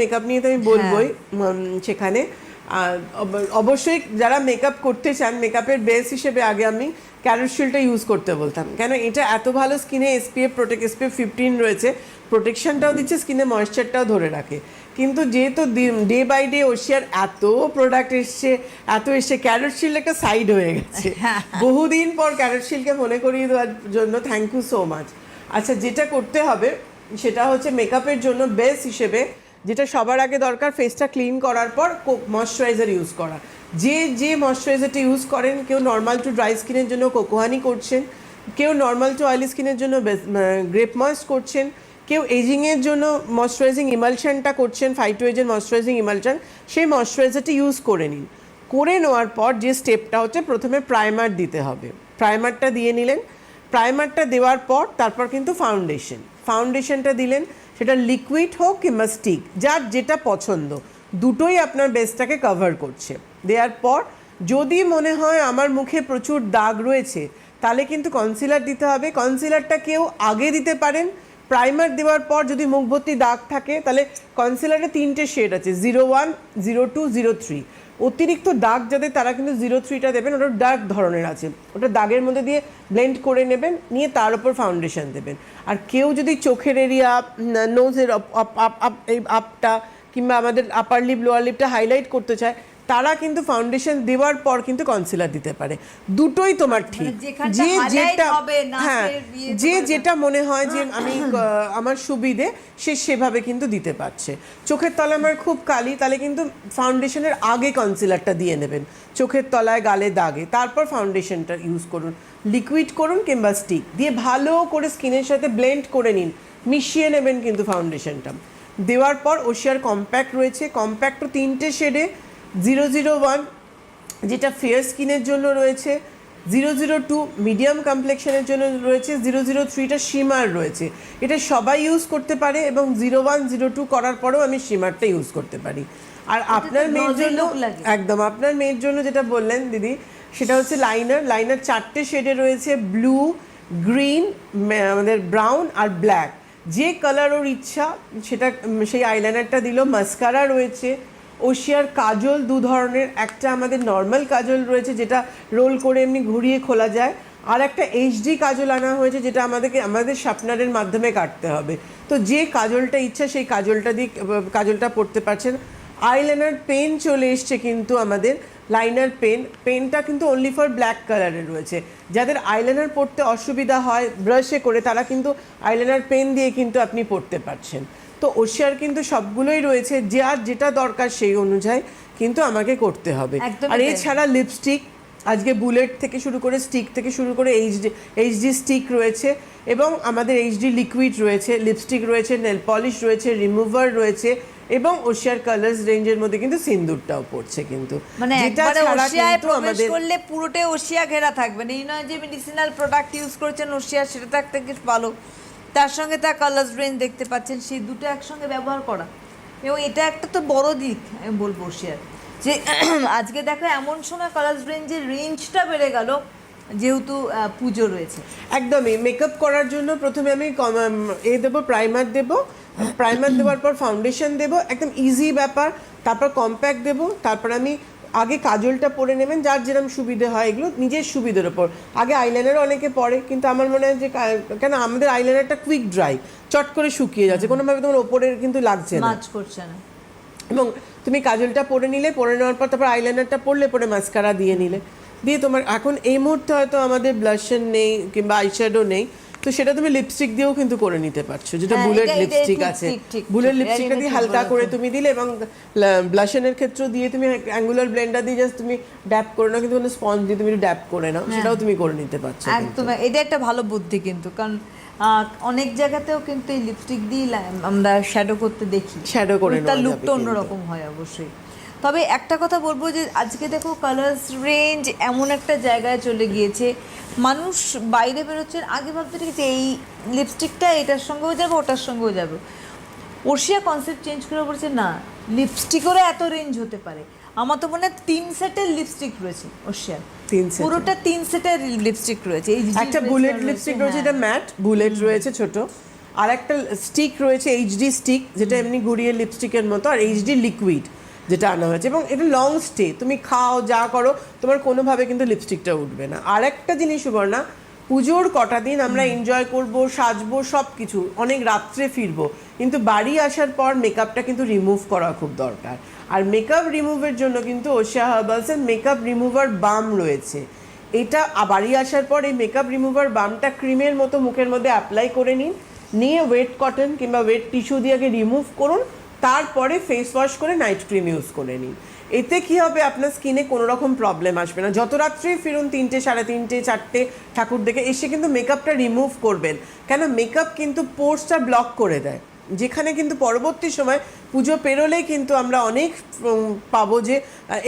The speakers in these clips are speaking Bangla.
মেকআপ নিয়ে তো আমি বলবোই সেখানে। অবশ্যই যারা মেকআপ করতে চান মেকআপের বেস হিসেবে আগে আমি ক্যারোশিলটা ইউজ করতে বলতাম। কেন এটা এত ভালো স্কিনে এসপিএফ প্রোটেক্ট এসপিএফ ফিফটিন রয়েছে। প্রোটেকশনটাও দিচ্ছে স্কিনে ময়েশ্চারটাও ধরে রাখে। কিন্তু যেহেতু ডে বাই ডে ওশিয়ার এত প্রোডাক্ট এসছে এত এসছে ক্যারোশিল একটা সাইড হয়ে গেছে। বহুদিন পর ক্যারোশিলকে মনে করিয়ে দেওয়ার জন্য থ্যাংক ইউ সো মাচ আচ্ছা যেটা করতে হবে সেটা হচ্ছে মেকআপের জন্য বেস হিসেবে যেটা সবার আগে দরকার ফেসটা ক্লিন করার পর ময়শ্চারাইজার ইউজ করা। যে যে ময়শ্চারাইজারটা ইউজ করেন, কেউ নর্মাল টু ড্রাই স্কিনের জন্য কোকোহানি করছেন, কেউ নর্মাল টু অয়েলি স্কিনের জন্য গ্রেপ ময়েস্ট করছেন, কেউ এজিংয়ের জন্য ময়শ্চারাইজিং ইমালশানটা করছেন ফাইভ টু এজের ময়শ্চারাইজিং ইমালশন সেই ময়শ্চারাইজারটি ইউজ করে নিন। করে নেওয়ার পর যে স্টেপটা হচ্ছে প্রথমে প্রাইমার দিতে হবে। প্রাইমারটা দিয়ে নিলেন। প্রাইমারটা দেওয়ার পর তারপর কিন্তু ফাউন্ডেশন ফাউন্ডেশনটা দিলেন। সেটা লিকুইড হোক কিংবা স্টিক যার যেটা পছন্দ, দুটোই আপনার বেসটাকে কভার করছে। দেওয়ার পর, যদি মনে হয় আমার মুখে প্রচুর দাগ রয়েছে, তাহলে কিন্তু কনসিলার দিতে হবে। কনসিলারটা কেউ আগে দিতে পারেন। প্রাইমার দেওয়ার পর যদি মুখ ভর্তি দাগ থাকে, তাহলে কনসিলারে তিনটে শেড আছে zero one zero two zero three অতিরিক্ত দাগ যাদের তারা কিন্তু জিরো থ্রিটা দেবেন, ওটা ডার্ক ধরনের আছে। ওটা দাগের মধ্যে দিয়ে ব্লেন্ড করে নেবেন, নিয়ে তার উপর ফাউন্ডেশন দেবেন। আর কেউ যদি চোখের এরিয়া নোজের আপটা কিংবা আমাদের আপার লিপ লোয়ার লিপটা হাইলাইট করতে চায় তারা কিন্তু ফাউন্ডেশন দেওয়ার পর কিন্তু কনসিলার দিতে পারে। দুটোই তোমার ঠিক। মানে যে যেটা হ্যাঁ ইয়ে যে যেটা মনে হয় যে আমি আমার সুবিধে সে সেভাবে কিন্তু দিতে পারছে। চোখের তলায় আমার খুব কালি তাহলে কিন্তু ফাউন্ডেশনের আগে কনসিলারটা দিয়ে নেবেন। চোখের তলায় গালে দাগে। তারপর ফাউন্ডেশনটা ইউজ করুন। লিকুইড করুন কিংবা স্টিক দিয়ে ভালো করে স্কিনের সাথে ব্লেন্ড করে নিন। মিশিয়ে নেবেন কিন্তু ফাউন্ডেশনটা দেওয়ার পর ওশিয়ার কম্প্যাক্ট রয়েছে। কম্প্যাক্টও তিনটে শেডে জিরো জিরো ওয়ান যেটা ফেয়ার স্কিনের জন্য রয়েছে জিরো জিরো টু মিডিয়াম কমপ্লেকশনের জন্য রয়েছে জিরো জিরো থ্রিটা শিমার রয়েছে। এটা সবাই ইউজ করতে পারে এবং জিরো ওয়ান জিরো টু করার পরেও আমি শিমারটা ইউজ করতে পারি। আর আপনার মেয়ের জন্য একদম আপনার মেয়ের জন্য যেটা বললেন দিদি সেটা হচ্ছে লাইনার লাইনার চারটে শেডে রয়েছে ব্লু গ্রিন আমাদের ব্রাউন আর ব্ল্যাক যে কালার ওর ইচ্ছা সেটা সেই আইলাইনারটা দিল। মাস্কারা রয়েছে ওশিয়ার কাজল দু ধরনের। একটা আমাদের নর্মাল কাজল রয়েছে যেটা রোল করে এমনি ঘুরিয়ে খোলা যায়। আর একটা এইচডি কাজল আনা হয়েছে যেটা আমাদেরকে, আমাদের শার্পনারের মাধ্যমে কাটতে হবে। তো যে কাজলটা ইচ্ছা সেই কাজলটা দিয়ে, কাজলটা পড়তে পারছেন। আইলাইনার পেন চলে এসছে কিন্তু আমাদের লাইনার পেন পেনটা কিন্তু অনলি ফর ব্ল্যাক কালারের রয়েছে। যাদের আইলাইনার পড়তে অসুবিধা হয় ব্রাশে করে, তারা কিন্তু আইলাইনার পেন দিয়ে কিন্তু আপনি পড়তে পারছেন। তো ওশিয়ার কিন্তু সবগুলোই রয়েছে যে আর যেটা দরকার সেই অনুযায়ী কিন্তু আমাকে করতে হবে। আর এছাড়া লিপস্টিক আজকে বুলেট থেকে শুরু করে স্টিক থেকে শুরু করে এইচডি এইচডি স্টিক রয়েছে এবং আমাদের এইচডি লিকুইড রয়েছে লিপস্টিক রয়েছে নেল পলিশ রয়েছে রিমুভার রয়েছে এবং ওশিয়ার কালার্স রেঞ্জের মধ্যে কিন্তু সিন্দুরটাও পড়ছে কিন্তু। মানে একবারে ওশিয়ায় প্রবেশ করলে পুরোটাই ওশিয়া ঘেরা থাকবে। না এই নয় যে মেডিসিনাল প্রোডাক্ট ইউজ করেছেন ওশিয়া সেটা তো একটা কিছু ভালো। তার সঙ্গে তার কালার্স রেঞ্জ দেখতে পাচ্ছেন সেই দুটো একসঙ্গে ব্যবহার করা। এবং এটা একটা তো বড় দিক, আমি বলব ওশিয়ার যে আজকে দেখো এমন সময় কালার্স রেঞ্জের রেঞ্জটা বেড়ে গেল, যেহেতু পুজো রয়েছে। একদমই মেকআপ করার জন্য প্রথমে আমি এ দেবো প্রাইমার দেবো প্রাইমার দেওয়ার পর ফাউন্ডেশন দেবো, একদম ইজি ব্যাপার। তারপর কম্প্যাক্ট দেবো, তারপর আমি আগে কাজলটা পরে নেবেন যার যেরকম সুবিধে হয় এগুলো নিজের সুবিধের ওপর। আগে আইলাইনারও অনেকে পরে কিন্তু আমার মনে হয় যে কেন আমাদের আইলাইনারটা কুইক ড্রাই চট করে শুকিয়ে যাচ্ছে কোনোভাবে তোমার ওপরের কিন্তু লাগছে না। করছে না। এবং তুমি কাজলটা পরে নিলে পরে নেওয়ার পর তারপর আইলাইনারটা পরলে পরে মাস্কারা দিয়ে নিলে। দিয়ে তোমার এখন এই মুহূর্তে হয়তো আমাদের ব্লাশন নেই কিংবা আইশ্যাডো নেই। তো সেটা তুমি লিপস্টিক দিয়েও কিন্তু করে নিতে পারছ যেটা হ্যাঁ, বুলেট এটা লিপস্টিক আছে বুলেট। লিপস্টিকটা দিয়ে হালকা করে তুমি দিলে এবং ব্লাশনের ক্ষেত্রেও দিয়ে তুমি অ্যাঙ্গুলার ব্লেন্ডার দিয়ে জাস্ট তুমি ড্যাপ করে নাও কিন্তু স্পঞ্জ দিয়ে তুমি ড্যাপ করে নাও হ্যাঁ। সেটাও তুমি করে নিতে পারছ। একদম এটা একটা ভালো বুদ্ধি কিন্তু কারণ অনেক জায়গাতেও কিন্তু এই লিপস্টিক দিয়ে আমরা শ্যাডো করতে দেখি শ্যাডো করে তার লুকটা অন্যরকম হয় অবশ্যই তবে একটা কথা বলব যে আজকে দেখো কালার্স রেঞ্জ এমন একটা জায়গায় চলে গিয়েছে। মানুষ বাইরে বেরোচ্ছেন আগে ভাবতে ঠিক আছে এই লিপস্টিকটা এটার সঙ্গেও যাবে ওটার সঙ্গেও যাবে। ওশিয়া কনসেপ্ট চেঞ্জ করে বলছে না লিপস্টিকেরও এত রেঞ্জ হতে পারে। আমার তো মনে হয় তিন সেটের লিপস্টিক রয়েছে ওশিয়ার। তিন পুরোটা তিন সেটের লিপস্টিক রয়েছে। এই একটা বুলেট লিপস্টিক রয়েছে হ্যাঁ। এটা ম্যাট বুলেট রয়েছে ছোট। আর একটা স্টিক রয়েছে এইচডি স্টিক যেটা এমনি গুড়িয়ে লিপস্টিকের মতো আর এইচডি লিকুইড যেটা আনা হয়েছে। এবং এটা লং স্টে তুমি খাও যা করো তোমার কোনোভাবে কিন্তু লিপস্টিকটা উঠবে না। আর একটা জিনিস সুবর্ণা পুজোর কটা দিন আমরা এনজয় করব সাজবো সব কিছু অনেক রাত্রে ফিরবো। কিন্তু বাড়ি আসার পর মেকআপটা কিন্তু রিমুভ করা খুব দরকার। আর মেকআপ রিমুভের জন্য কিন্তু ওশিয়া হার্বালসের মেকআপ রিমুভার বাম রয়েছে। এটা বাড়ি আসার পর এই মেকআপ রিমুভার বামটা ক্রিমের মতো মুখের মধ্যে অ্যাপ্লাই করে নিন। নিয়ে ওয়েট কটন কিংবা ওয়েট টিস্যু দিয়ে আগে রিমুভ করুন। তারপরে ফেস ওয়াশ করে নাইট ক্রিম ইউজ করে নিন। এতে কি হবে? আপনার স্কিনে কোনো রকম প্রবলেম আসবে না। যত রাত্রেই ফিরুন তিনটে সাড়ে তিনটে চারটে ঠাকুর দেখে এসে কিন্তু মেকআপটা রিমুভ করবেন। কেন? মেকআপ কিন্তু পোর্সটা ব্লক করে দেয়। যেখানে কিন্তু পরবর্তী সময় পুজো পেরোলেই কিন্তু আমরা অনেক পাবো যে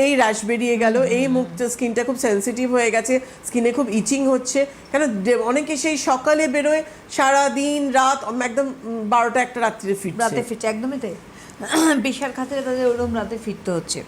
এই র্যাশ বেরিয়ে গেল এই মুখটা স্কিনটা খুব সেন্সিটিভ হয়ে গেছে স্কিনে খুব ইচিং হচ্ছে। কেন? অনেকে সেই সকালে বেরোয় সারা দিন রাত একদম বারোটা একটা রাত্রে ফিরছে। রাতে ফিরছে একদমই তাই। বিশাল খাতিরে তাদের ওরকম রাতে ফিরতে হচ্ছে।